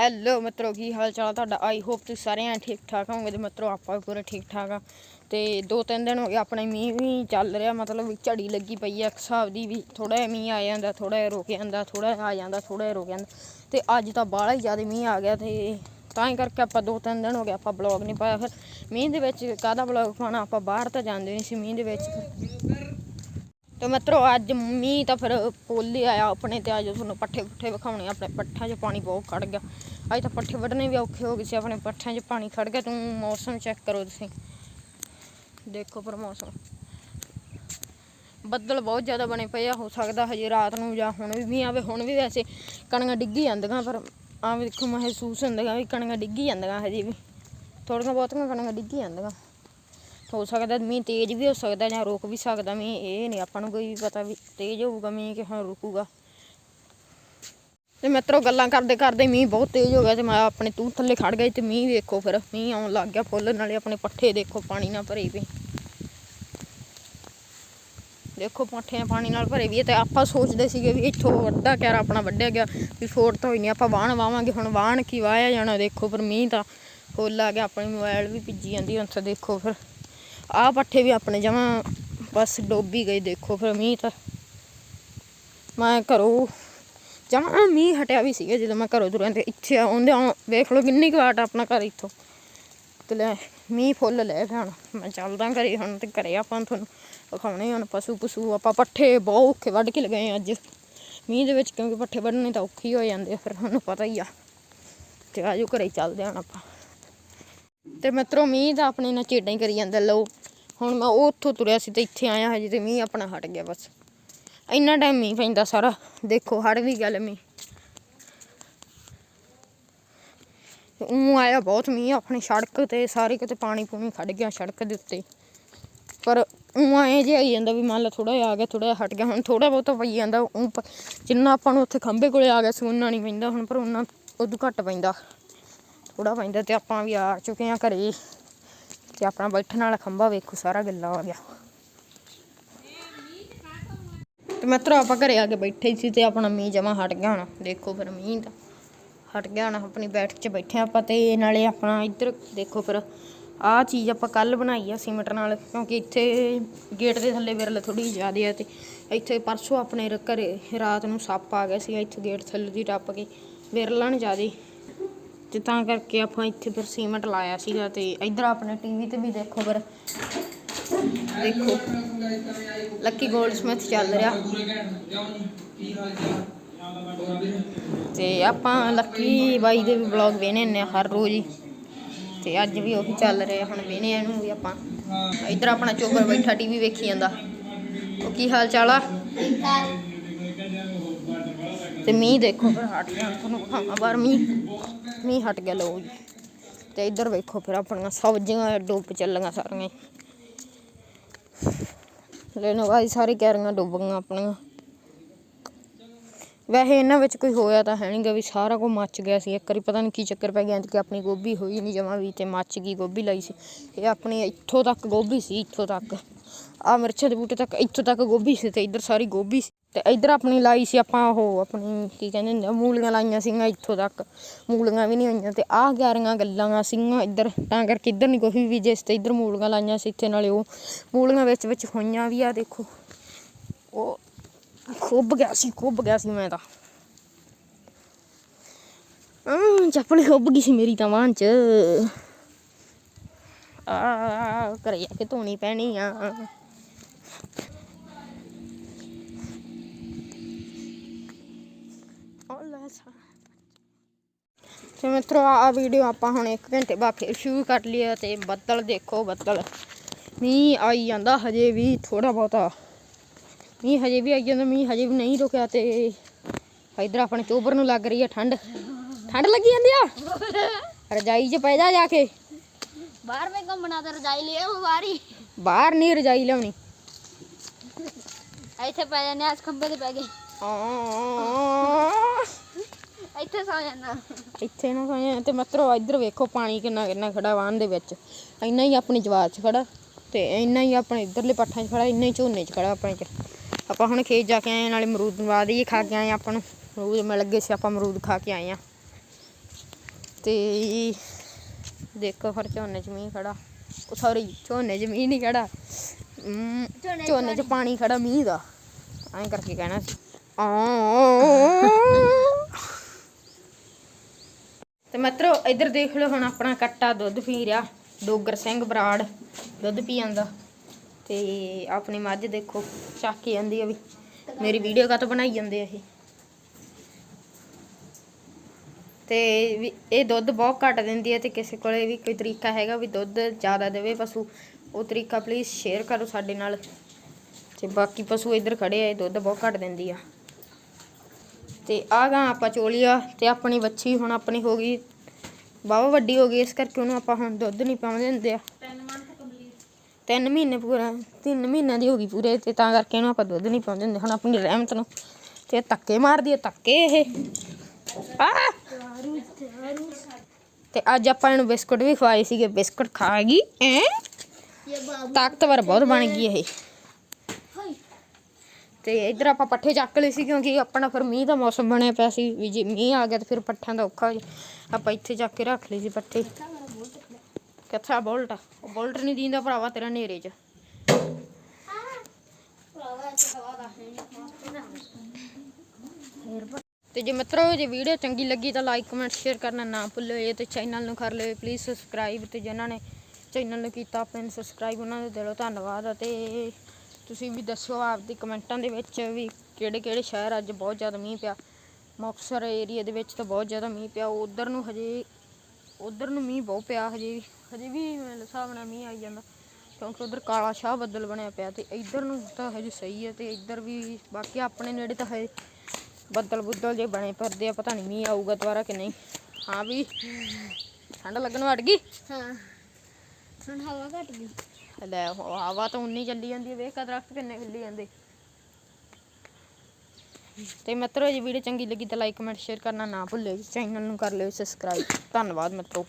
Hello ਮਿੱਤਰੋ, ਕੀ ਹਾਲ ਚਾਲ ਤੁਹਾਡਾ? ਆਈ ਹੋਪ ਤੁਸੀਂ ਸਾਰੇ ਐਂ ਠੀਕ ਠਾਕ ਹੋਵੋਗੇ ਤੇ ਮਿੱਤਰੋ, ਆਪਾਂ ਵੀ ਪੂਰੇ ਠੀਕ ਠਾਕ ਆ। ਤੇ ਦੋ ਤਿੰਨ ਦਿਨ ਹੋ ਗਏ, ਆਪਣੇ ਮੀਂਹ ਵੀ ਚੱਲ ਰਿਹਾ, ਮਤਲਬ ਵੀ ਝੜੀ ਲੱਗੀ ਪਈ ਆ, ਇੱਕ ਹਿਸਾਬ ਦੀ ਵੀ ਥੋੜਾ ਜਿਹਾ ਮੀਂਹ ਆ ਜਾਂਦਾ ਥੋੜਾ ਜਿਹਾ ਰੁਕ ਜਾਂਦਾ ਥੋੜਾ ਜਿਹਾ ਆ ਜਾਂਦਾ ਥੋੜਾ ਜਿਹਾ ਰੁਕ ਜਾਂਦਾ। ਤੇ ਅੱਜ ਤਾਂ ਬਾਹਲਾ ਹੀ ਜ਼ਿਆਦਾ ਮੀਂਹ ਆ ਗਿਆ ਤੇ ਤਾਂ ਹੀ ਕਰਕੇ ਆਪਾਂ ਦੋ ਤਿੰਨ ਦਿਨ ਹੋ ਗਏ, ਆਪਾਂ ਬਲੌਗ ਨਹੀਂ ਪਾਇਆ। ਫਿਰ ਮੀਂਹ ਦੇ ਵਿੱਚ ਕਾਹਦਾ ਬਲੌਗ ਪਾਣਾ ਆਪਾਂ ਬਾਹਰ ਤਾਂ ਜਾਂਦੇ ਨਹੀਂ ਸੀ ਮੀਂਹ ਦੇ ਵਿੱਚ। ਤੇ ਮਿੱਤਰੋ ਅੱਜ ਮੀਂਹ ਤਾਂ ਫਿਰ ਪੁੱਲ ਹੀ ਆਇਆ ਆਪਣੇ ਤੇ ਅੱਜ ਤੁਹਾਨੂੰ ਪੱਠੇ ਪੁੱਠੇ ਵਿਖਾਉਣੇ ਆ। ਆਪਣੇ ਪੱਠਿਆਂ 'ਚ ਪਾਣੀ ਬਹੁਤ ਖੜ ਗਿਆ ਅੱਜ ਤਾਂ ਪੱਠੇ ਵੱਢਣੇ ਵੀ ਔਖੇ ਹੋ ਗਏ ਸੀ ਆਪਣੇ ਪੱਠਿਆਂ 'ਚ ਪਾਣੀ ਖੜ ਗਿਆ ਤੂੰ ਮੌਸਮ ਚੈੱਕ ਕਰੋ ਤੁਸੀਂ ਦੇਖੋ ਪਰ ਮੌਸਮ ਬੱਦਲ ਬਹੁਤ ਜ਼ਿਆਦਾ ਬਣੇ ਪਏ ਆ ਹੋ ਸਕਦਾ ਹਜੇ ਰਾਤ ਨੂੰ ਜਾਂ ਹੁਣ ਵੀ ਮੀਂਹ ਆਵੇ ਹੁਣ ਵੀ ਵੈਸੇ ਕਣੀਆਂ ਡਿੱਗੀ ਜਾਂਦੀਆਂ ਪਰ ਆ ਵੀ ਦੇਖੋ ਮਹਿਸੂਸ ਹੁੰਦੀਆਂ ਵੀ ਕਣੀਆਂ ਡਿੱਗੀ ਜਾਂਦੀਆਂ ਹਜੇ ਵੀ ਥੋੜੀਆਂ ਬਹੁਤੀਆਂ ਕਣੀਆਂ ਡਿੱਗੀ ਜਾਂਦੀਆਂ ਹੋ ਸਕਦਾ ਮੀਂਹ ਤੇਜ਼ ਵੀ ਹੋ ਸਕਦਾ ਜਾਂ ਰੁਕ ਵੀ ਸਕਦਾ। ਮੀਂਹ ਇਹ ਨਹੀਂ ਆਪਾਂ ਨੂੰ ਕੋਈ ਵੀ ਪਤਾ ਵੀ ਤੇਜ਼ ਹੋਊਗਾ ਮੀਂਹ ਕਿ ਹਾਂ ਰੁਕੂਗਾ। ਤੇ ਮਿੱਤਰੋ, ਗੱਲਾਂ ਕਰਦੇ ਕਰਦੇ ਮੀਂਹ ਬਹੁਤ ਤੇਜ਼ ਹੋ ਗਿਆ ਤੇ ਮੈਂ ਆਪਣੇ ਤੂੰ ਥੱਲੇ ਖੜ ਗਈ ਤੇ ਮੀਂਹ ਵੇਖੋ ਫਿਰ। ਮੀਂਹ ਆਉਣ ਲੱਗ ਗਿਆ ਫੁੱਲ, ਨਾਲੇ ਆਪਣੇ ਪੱਠੇ ਦੇਖੋ ਪਾਣੀ ਨਾਲ ਭਰੇ ਪਏ ਦੇਖੋ ਪੱਠੇ ਪਾਣੀ ਨਾਲ ਭਰੇ ਵੀ ਤੇ ਆਪਾਂ ਸੋਚਦੇ ਸੀਗੇ ਵੀ ਇੱਥੋਂ ਅੱਧਾ ਕਿਆਰਾ ਆਪਣਾ ਵੱਢਿਆ ਗਿਆ ਵੀ ਫੋੜ ਤਾਂ ਹੋਈ ਨਹੀਂ ਆਪਾਂ ਵਾਹਣ ਵਾਵਾਂਗੇ, ਹੁਣ ਵਾਹਣ ਕੀ ਵਾਇਆ ਜਾਣਾ ਦੇਖੋ, ਪਰ ਮੀਂਹ ਤਾਂ ਫੁੱਲ ਆ ਗਿਆ, ਆਪਣੀ ਮੋਬਾਈਲ ਵੀ ਭਿੱਜੀ ਜਾਂਦੀ ਹੁਣ ਤਾਂ ਦੇਖੋ ਫਿਰ। ਆਹ ਪੱਠੇ ਵੀ ਆਪਣੇ ਜਮਾਂ ਬਸ ਡੋਬੀ ਗਏ, ਦੇਖੋ ਫਿਰ ਮੀਂਹ ਤਾਂ ਮੈਂ ਘਰੋਂ ਜਮਾਂ ਮੀਂਹ ਹਟਿਆ ਵੀ ਸੀਗਾ ਜਦੋਂ ਮੈਂ ਘਰੋਂ ਤੁਰਿਆ ਤੇ ਇੱਥੇ ਆਉਂਦੇ ਆ ਵੇਖ ਲਓ ਕਿੰਨੀ ਕੁ ਵਾਟ ਆ ਆਪਣਾ ਘਰ ਇੱਥੋਂ। ਤੇ ਲੈ, ਮੀਂਹ ਫੁੱਲ ਲੈ ਗਿਆ ਹੁਣ। ਮੈਂ ਚੱਲਦਾ ਘਰੇ ਹੁਣ ਤੇ ਘਰੇ ਆਪਾਂ ਤੁਹਾਨੂੰ ਵਿਖਾਉਣੇ ਹੁਣ ਪਸ਼ੂ ਪਸ਼ੂ, ਆਪਾਂ ਪੱਠੇ ਬਹੁਤ ਔਖੇ ਵੱਢ ਕੇ ਲਗਾਏ ਅੱਜ। ਮੀਂਹ ਦੇ ਵਿੱਚ ਕਿਉਂਕਿ ਪੱਠੇ ਵੱਢਣੇ ਤਾਂ ਔਖੇ ਹੀ ਹੋ ਜਾਂਦੇ ਆ, ਫਿਰ ਤੁਹਾਨੂੰ ਪਤਾ ਹੀ ਆ। ਤੇ ਆਜੋ ਘਰੇ ਚੱਲਦੇ ਹਾਂ ਆਪਾਂ। ਤੇ ਮਿੱਤਰੋ ਮੀਂਹ ਤਾਂ ਆਪਣੇ ਨਾਲ ਚੇਡਾਂ ਹੀ ਕਰੀ ਜਾਂਦਾ, ਲਓ। ਹੁਣ ਮੈਂ ਉਹ ਉੱਥੋਂ ਤੁਰਿਆ ਸੀ ਤੇ ਇੱਥੇ ਆਇਆ ਹਜੇ ਤੇ ਮੀਂਹ ਆਪਣਾ ਹਟ ਗਿਆ ਬਸ। ਇੰਨਾ ਟਾਈਮ ਮੀਂਹ ਪੈਂਦਾ ਸਾਰਾ। ਦੇਖੋ, ਹੜ ਵੀ ਗੱਲ ਮੀਂਹ। ਉਹ ਆਇਆ ਬਹੁਤ ਮੀਂਹ, ਆਪਣੀ ਸੜਕ ਤੇ ਸਾਰੇ ਕਿਤੇ ਪਾਣੀ ਪੂਣੀ ਖੜ ਗਿਆ ਸੜਕ ਦੇ ਉੱਤੇ। ਪਰ ਉਹ ਐਂ ਜਿਹਾ ਆਈ ਜਾਂਦਾ ਵੀ ਮੰਨ ਲਾ ਥੋੜਾ ਜਿਹਾ ਆ ਗਿਆ ਥੋੜਾ ਜਿਹਾ ਹਟ ਗਿਆ, ਹੁਣ ਥੋੜਾ ਬਹੁਤਾ ਪਈ ਜਾਂਦਾ। ਊਂ ਜਿੰਨਾ ਆਪਾਂ ਨੂੰ ਉੱਥੇ ਖੰਭੇ ਕੋਲੇ ਆ ਗਿਆ ਸੀ ਉਹਨਾਂ ਨਹੀਂ ਪੈਂਦਾ ਹੁਣ, ਪਰ ਉਹਨਾਂ ਉਦੋਂ ਘੱਟ ਪੈਂਦਾ। ਥੋੜਾ ਪੈਂਦਾ ਤੇ ਆਪਾਂ ਵੀ ਆ ਚੁੱਕੇ ਆ ਘਰੇ। ਤੇ ਆਪਣਾ ਬੈਠਣ ਵਾਲਾ ਖੰਭਾ ਵੇਖੋ, ਸਾਰਾ ਗਿੱਲਾ ਹੋ ਗਿਆ। ਤੇ ਮਿੱਤਰੋ ਆਪਾਂ ਘਰੇ ਆ ਕੇ ਬੈਠੇ ਸੀ ਤੇ ਆਪਣਾ ਮੀਂਹ ਜਮਾ ਹਟ ਗਿਆ ਹੁਣ। ਦੇਖੋ ਫਿਰ ਮੀਂਹ ਦਾ ਹਟ ਗਿਆ ਹੁਣ, ਆਪਣੀ ਬੈਠਕ 'ਚ ਬੈਠੇ ਹਾਂ ਆਪਾਂ ਤੇ ਨਾਲੇ ਆਪਣਾ ਇੱਧਰ ਦੇਖੋ ਫਿਰ, ਆਹ ਚੀਜ਼ ਆਪਾਂ ਕੱਲ ਬਣਾਈ ਆ ਸੀਮਟ ਨਾਲ, ਕਿਉਂਕਿ ਇੱਥੇ ਗੇਟ ਦੇ ਥੱਲੇ ਵਿਰਲ ਥੋੜੀ ਜ਼ਿਆਦਾ ਆ ਤੇ ਇੱਥੇ ਪਰਸੋਂ ਆਪਣੇ ਘਰੇ ਰਾਤ ਨੂੰ ਸੱਪ ਆ ਗਿਆ ਸੀ ਇੱਥੇ ਗੇਟ ਥੱਲੇ ਦੀ ਟੱਪ ਕੇ ਵਿਰਲਣ ਜ਼ਿਆਦਾ ਤੇ ਤਾਂ ਕਰਕੇ ਆਪਾਂ ਇੱਥੇ ਫਿਰ ਸੀਮੈਂਟ ਲਾਇਆ ਸੀਗਾ ਤੇ ਇੱਧਰ ਆਪਣੇ ਟੀਵੀ ਤੇ ਵੀ ਦੇਖੋ ਫਿਰ। ਦੇਖੋ। ਲੱਕੀ ਗੋਲਡ ਸਮਿਥ ਚੱਲ ਰਿਹਾ। ਤੇ ਆਪਾਂ ਲੱਕੀ ਬਾਈ ਦੇ ਵੀ ਵਲੌਗ ਵੇਖਣੇ ਹੁੰਦੇ ਆ ਹਰ ਰੋਜ਼ ਹੀ। ਤੇ ਅੱਜ ਵੀ ਉਹੀ ਚੱਲ ਰਿਹਾ, ਹੁਣ ਵੇਖਣੇ ਇਹਨੂੰ ਵੀ ਆਪਾਂ। ਇੱਧਰ ਆਪਣਾ ਚੋਬਰ ਬੈਠਾ ਟੀਵੀ ਵੇਖੀ ਜਾਂਦਾ। ਉਹ ਕੀ ਹਾਲ ਚਾਲ ਆ? ਤੇ ਮੀਂਹ ਦੇਖੋ ਫਿਰ ਹਟ ਗਿਆ। ਤੁਹਾਨੂੰ ਵਿਖਾਵਾਂ ਬਾਹਰ ਮੀਂਹ। ਮੀਂਹ ਹਟ ਗਿਆ, ਲਓ ਜੀ। ਤੇ ਇੱਧਰ ਵੇਖੋ ਫਿਰ ਆਪਣੀਆਂ ਸਬਜ਼ੀਆਂ, ਡੁੱਬ ਚੱਲੀਆਂ ਸਾਰੀਆਂ। ਹੀ। ਲੈਣੋ ਭਾਈ ਸਾਰੀ ਕੈਰੀਆਂ ਡੁੱਬ ਗਈਆਂ ਆਪਣੀਆਂ। ਵੈਸੇ ਇਹਨਾਂ ਵਿੱਚ ਕੋਈ ਹੋਇਆ ਤਾਂ ਹੈ ਨਹੀਂਗਾ ਵੀ ਸਾਰਾ ਕੁਝ ਮੱਚ ਗਿਆ ਸੀ। ਇੱਕ ਵਾਰੀ ਪਤਾ ਨਹੀਂ ਕੀ ਚੱਕਰ ਪੈ ਗਿਆ ਕਿ ਆਪਣੀ ਗੋਭੀ ਹੋਈ ਨਹੀਂ ਜਮਾ ਵੀ, ਤੇ ਮੱਚ ਗਈ ਗੋਭੀ ਲਾਈ ਸੀ। ਇਹ ਆਪਣੀ ਇੱਥੋਂ ਤੱਕ ਗੋਭੀ ਸੀ, ਇੱਥੋਂ ਤੱਕ। ਆ ਮਿਰਚਾਂ ਦੇ ਬੂਟੇ ਤੱਕ ਇੱਥੋਂ ਤੱਕ ਗੋਭੀ ਸੀ ਤੇ ਇੱਧਰ ਸਾਰੀ ਗੋਭੀ ਸੀ। ਤੇ ਇੱਧਰ ਆਪਣੀ ਲਾਈ ਸੀ ਆਪਾਂ ਉਹ ਆਪਣੀ ਕੀ ਕਹਿੰਦੇ ਹੁੰਦੇ ਆ, ਮੂਲੀਆਂ ਲਾਈਆਂ ਸੀਗੀਆਂ ਇੱਥੋਂ ਤੱਕ। ਮੂਲੀਆਂ ਵੀ ਨਹੀਂ ਹੋਈਆਂ ਤੇ ਆਹ ਗਿਆਰੀਆਂ ਗੱਲਾਂ ਸੀਗੀਆਂ ਇੱਧਰ। ਤਾਂ ਕਰਕੇ ਇੱਧਰ ਨਹੀਂ ਕੋਈ ਵੀ ਜਿਸ ਤੇ ਇੱਧਰ ਮੂਲੀਆਂ ਲਾਈਆਂ ਸੀ ਇੱਥੇ ਨਾਲੇ ਉਹ ਮੂਲੀਆਂ ਵਿੱਚ ਵਿੱਚ ਹੋਈਆਂ ਵੀ ਆ ਦੇਖੋ। ਉਹ ਖੁੱਬ ਗਿਆ ਸੀ ਖੁੱਬ ਗਿਆ ਸੀ ਮੈਂ ਤਾਂ। ਆਂ ਚੱਪਲ ਖੁੱਬ ਗਈ ਸੀ ਮੇਰੀ ਤਾਂ ਵਾਂ ਚ। ਆ ਘਰੇ ਆ ਕੇ ਧੋਣੀ ਪੈਣੀ ਆ। ਉਹ ਲੈ ਤੇ ਮਿੱਤਰੋ ਆ ਵੀਡੀਓ ਆਪਾਂ ਹੁਣ 1 ਘੰਟੇ ਬਾਅਦ ਫਿਰ ਸ਼ੁਰੂ ਕਰ ਲਿਆ ਤੇ ਬੱਦਲ ਦੇਖੋ, ਬੱਦਲ। ਮੀਂਹ ਆਈ ਜਾਂਦਾ ਹਜੇ ਵੀ ਥੋੜਾ ਬਹੁਤਾ। ਮੀਂਹ ਹਜੇ ਵੀ ਆਈ ਜਾਂਦਾ, ਮੀਂਹ ਹਜੇ ਵੀ ਨਹੀਂ ਰੁਕਿਆ ਤੇ ਇਧਰ ਆਪਣੇ ਚੋਬਰ ਨੂੰ ਲੱਗ ਰਹੀ ਆ ਠੰਡ। ਠੰਡ ਲੱਗੀ ਜਾਂਦੀ ਆ? ਰਜਾਈ 'ਚ ਪੈ ਜਾ ਜਾ ਕੇ। ਬਾਹਰ ਮੈਂ ਘੁੰਮਣਾ ਤਾਂ ਰਜਾਈ ਲਿਆ ਉਹ ਬਾਰੀ ਬਾਹਰ ਨਹੀਂ ਰਜਾਈ ਲਿਆਉਣੀ। ਇੱਥੇ ਪੈ ਜਾਂਦੇ ਆ ਖੰਬੇ ਤੇ ਪੈ ਗਏ। ਇੱਥੇ ਸੌ ਜਾਣਾ ਇੱਥੇ ਨਾ ਸੋਇਆ ਤੇ ਮਤਰੋ ਇੱਧਰ ਵੇਖੋ ਪਾਣੀ ਕਿੰਨਾ ਕਿੰਨਾ ਖੜਾ ਵਾਹਨ ਦੇ ਵਿੱਚ। ਇੰਨਾ ਹੀ ਆਪਣੀ ਜਵਾਰ 'ਚ ਖੜਾ ਤੇ ਇੰਨਾ ਹੀ ਆਪਣੇ ਇੱਧਰਲੇ ਪੱਠਾਂ 'ਚ ਖੜਾ ਇੰਨਾ ਹੀ ਝੋਨੇ 'ਚ ਖੜਾ ਆਪਣੇ 'ਚ। ਆਪਾਂ ਹੁਣ ਖੇਤ ਜਾ ਕੇ ਆਏ ਨਾਲੇ ਮਰੂਦ ਵਾਹ ਦਈਏ ਖਾ ਕੇ ਆਏ ਆਪਾਂ ਨੂੰ। ਮਰੂਦ ਮਿਲ ਲੱਗੇ ਸੀ ਆਪਾਂ ਮਰੂਦ ਖਾ ਕੇ ਆਏ ਆ ਤੇ ਦੇਖੋ ਫਿਰ ਝੋਨੇ 'ਚ ਮੀਂਹ ਖੜਾ। ਉਹ ਸੌਰੀ ਝੋਨੇ 'ਚ ਮੀਂਹ ਨਹੀਂ ਖੜਾ। ਝੋਨੇ 'ਚ ਪਾਣੀ। ਖੜਾ ਮੀਂਹ ਦਾ। ਐਂ ਕਰਕੇ ਕਹਿਣਾ ਸੀ। ਤੇ ਮਿੱਤਰੋ ਇੱਧਰ ਦੇਖ ਲਓ ਹੁਣ ਆਪਣਾ ਕੱਟਾ ਦੁੱਧ ਪੀ ਰਿਹਾ। ਡੋਗਰ ਸਿੰਘ ਬਰਾੜ ਦੁੱਧ ਪੀ ਜਾਂਦਾ ਤੇ ਆਪਣੀ ਮੱਝ ਦੇਖੋ ਚੱਕ ਕੇ ਜਾਂਦੀ ਆ ਵੀ। ਮੇਰੀ ਵੀਡੀਓ ਕਾ ਬਣਾਈ ਜਾਂਦੇ ਆ ਇਹ? ਤੇ ਇਹ ਦੁੱਧ ਬਹੁਤ ਘੱਟ ਦਿੰਦੀ ਹੈ ਤੇ ਕਿਸੇ ਕੋਲੇ ਵੀ ਕੋਈ ਤਰੀਕਾ ਹੈਗਾ ਵੀ ਦੁੱਧ ਜ਼ਿਆਦਾ ਦੇਵੇ ਪਸ਼ੂ ਉਹ ਤਰੀਕਾ ਪਲੀਜ਼ ਸ਼ੇਅਰ ਕਰੋ ਸਾਡੇ ਨਾਲ। ਤੇ ਬਾਕੀ ਪਸ਼ੂ ਇੱਧਰ ਖੜੇ ਆ ਇਹ ਦੁੱਧ ਬਹੁਤ ਘੱਟ ਦਿੰਦੀ ਆ। ਤੇ ਆ ਗਾ ਆਪਾਂ ਚੋਲੀਆ ਤੇ ਆਪਣੀ ਬੱਚੀ ਹੁਣ ਆਪਣੀ ਹੋ ਗਈ ਬਾਵਾ ਵੱਡੀ ਹੋ ਗਈ ਇਸ ਕਰਕੇ ਉਹਨੂੰ ਆਪਾਂ ਹੁਣ ਦੁੱਧ ਨਹੀਂ ਪਾਉਂਦੇ ਹੁੰਦੇ ਆ। ਤਿੰਨ ਮਹੀਨੇ ਪੂਰਾ ਤਿੰਨ ਮਹੀਨਿਆਂ ਦੀ ਹੋ ਗਈ ਪੂਰੇ ਤੇ ਤਾਂ ਕਰਕੇ ਇਹਨੂੰ ਆਪਾਂ ਦੁੱਧ ਨਹੀਂ ਪਾਉਂਦੇ ਹੁੰਦੇ ਹੁਣ ਆਪਣੀ ਰਹਿਮਤ ਨੂੰ। ਤੇ ਧੱਕੇ ਮਾਰਦੀ ਹੈ ਧੱਕੇ ਇਹ। ਆ ਤੇ ਅੱਜ ਆਪਾਂ ਇਹਨੂੰ ਬਿਸਕੁਟ ਵੀ ਖਵਾਏ ਸੀਗੇ, ਬਿਸਕੁਟ ਖਾ ਗਈ ਐ ਤਾਕਤਵਰ ਬਹੁਤ ਬਣ ਗਈ ਇਹ। ਤੇ ਇੱਧਰ ਆਪਾਂ ਪੱਠੇ ਚੱਕ ਲਏ ਸੀ ਕਿਉਂਕਿ ਆਪਣਾ ਫਿਰ ਮੀਂਹ ਦਾ ਮੌਸਮ ਬਣਿਆ ਪਿਆ ਸੀ, ਵੀ ਜੇ ਮੀਂਹ ਆ ਗਿਆ ਤਾਂ ਫਿਰ ਪੱਠਿਆਂ ਦਾ ਔਖਾ ਆਪਾਂ ਇੱਥੇ ਚੱਕ ਕੇ ਰੱਖ ਲਏ ਸੀ ਪੱਠੇ। ਕਿੱਥਾ ਬੋਲਟ? ਉਹ ਬੋਲਟ ਨਹੀਂ ਦੀਂਦਾ ਭਰਾਵਾ ਤੇਰਾ ਨੇਰੇ 'ਚ। ਭਰਾਵਾ ਇੱਥੇ ਹਵਾ ਦਾ ਹੈ ਤੇ ਜੇ ਮਿੱਤਰੋ, ਜੇ ਵੀਡੀਓ ਚੰਗੀ ਲੱਗੀ ਤਾਂ ਲਾਈਕ ਕਮੈਂਟ ਸ਼ੇਅਰ ਕਰਨਾ ਨਾ ਭੁੱਲਿਓ। ਤੇ ਚੈਨਲ ਨੂੰ ਕਰ ਲਿਓ। ਪਲੀਜ਼ ਸਬਸਕ੍ਰਾਈਬ ਤੇ ਜਿਨ੍ਹਾਂ ਨੇ ਚੈਨਲ ਨੂੰ ਕੀਤਾ, ਆਪਣੇ ਨੂੰ ਸਬਸਕ੍ਰਾਈਬ ਉਹਨਾਂ ਦੇ ਦਿਲੋਂ ਧੰਨਵਾਦ। ਅਤੇ ਤੁਸੀਂ ਵੀ ਦੱਸੋ ਆਪਦੀ ਕਮੈਂਟਾਂ ਦੇ ਵਿੱਚ ਵੀ ਕਿਹੜੇ ਕਿਹੜੇ ਸ਼ਹਿਰ ਅੱਜ ਬਹੁਤ ਜ਼ਿਆਦਾ ਮੀਂਹ ਪਿਆ। ਮੁਕਤਸਰ ਏਰੀਆ ਦੇ ਵਿੱਚ ਤਾਂ ਬਹੁਤ ਜ਼ਿਆਦਾ ਮੀਂਹ ਪਿਆ। ਉਧਰ ਨੂੰ ਹਜੇ, ਉਧਰ ਨੂੰ ਮੀਂਹ ਬਹੁਤ ਪਿਆ। ਹਜੇ ਵੀ ਹਜੇ ਵੀ ਮੇਰੇ ਹਿਸਾਬ ਨਾਲ ਮੀਂਹ ਆਈ ਜਾਂਦਾ। ਕਿਉਂਕਿ ਉਧਰ ਕਾਲਾ ਸ਼ਾਹ ਬੱਦਲ ਬਣਿਆ ਪਿਆ ਤੇ ਇੱਧਰ ਨੂੰ ਤਾਂ ਹਜੇ ਸਹੀ ਹੈ ਤੇ ਇੱਧਰ ਵੀ ਬਾਕੀ ਆਪਣੇ ਨੇੜੇ ਤਾਂ ਹਜੇ ਬੱਦਲ ਬੁੱਦਲ ਜੇ ਬਣੇ ਫਿਰਦੇ ਆ ਪਤਾ ਨਹੀਂ ਮੀਂਹ ਆਊਗਾ ਦੁਬਾਰਾ ਕਿ ਨਹੀਂ। ਹਾਂ ਵੀ ਠੰਡ ਲੱਗਣ ਵੜ ਗਈ। ਹਾਂ ਹੁਣ ਹਵਾ ਘਟ ਗਈ। ਲੈ ਹਵਾ ਤਾਂ ਉਨੀ ਚੱਲੀ ਜਾਂਦੀ ਹੈ ਵੇਖ ਕਾ ਦਰਖਤ ਕਿੰਨੇ ਜਾਂਦੇ। ਤੇ ਮਿੱਤਰੋ ਜੇ ਵੀਡੀਓ ਚੰਗੀ ਲੱਗੀ ਤਾਂ ਲਾਈਕ ਕਮੈਂਟ ਸ਼ੇਅਰ ਕਰਨਾ ਨਾ ਭੁੱਲਿਓ। ਚੈਨਲ ਨੂੰ ਕਰ ਲਿਓ ਸਬਸਕ੍ਰਾਈਬ ਧੰਨਵਾਦ ਮਿੱਤਰੋ।